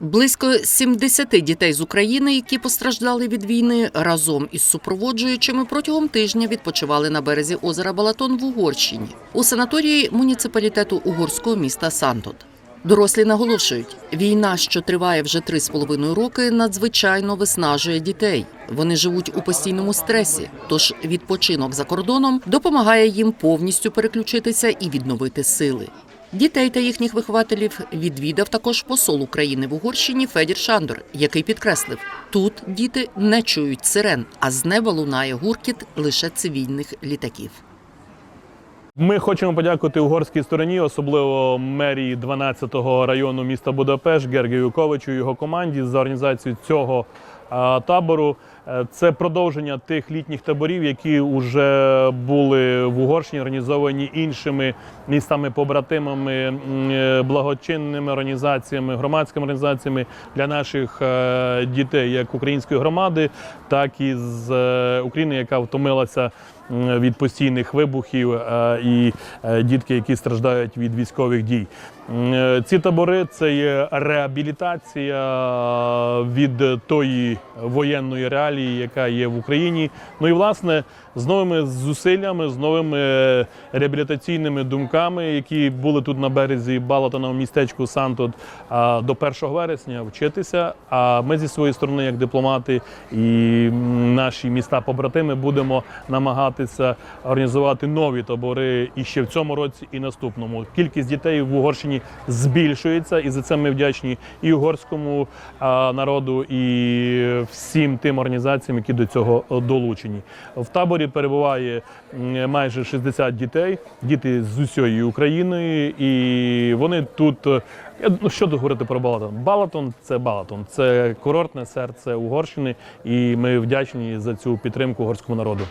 Близько 70 дітей з України, які постраждали від війни, разом із супроводжуючими протягом тижня відпочивали на березі озера Балатон в Угорщині у санаторії муніципалітету угорського міста Сантот. Дорослі наголошують, війна, що триває вже три з половиною роки, надзвичайно виснажує дітей. Вони живуть у постійному стресі, тож відпочинок за кордоном допомагає їм повністю переключитися і відновити сили. Дітей та їхніх вихователів відвідав також посол України в Угорщині Федір Шандор, який підкреслив, тут діти не чують сирен, а з неба лунає гуркіт лише цивільних літаків. Ми хочемо подякувати угорській стороні, особливо мерії 12-го району міста Будапешт, Гергію Ковичу і його команді за організацію цього табору. Е, Це продовження тих літніх таборів, які вже були в Угорщині, організовані іншими містами-побратимами, е, благочинними організаціями, громадськими організаціями для наших е, дітей, як української громади, так і з України, яка втомилася від постійних вибухів і дітки, які страждають від військових дій. Ці табори це є реабілітація від тої воєнної реалії, яка є в Україні. Ну і власне з новими зусиллями, з новими е, реабілітаційними думками, які були тут на березі Балатона в містечку Сантот до 1 вересня вчитися. А ми зі своєї сторони, як дипломати і наші міста-побратими, будемо намагатися організувати нові табори і ще в цьому році, і наступному. Кількість дітей в Угорщині збільшується, і за це ми вдячні і угорському народу, і всім тим організаціям, які до цього долучені. В таборі перебуває майже 60 дітей, діти з усієї України, і вони тут. Ну, що тут говорити про Балатон? Балатон це Балатон, це курортне серце Угорщини, і ми вдячні за цю підтримку угорському народу.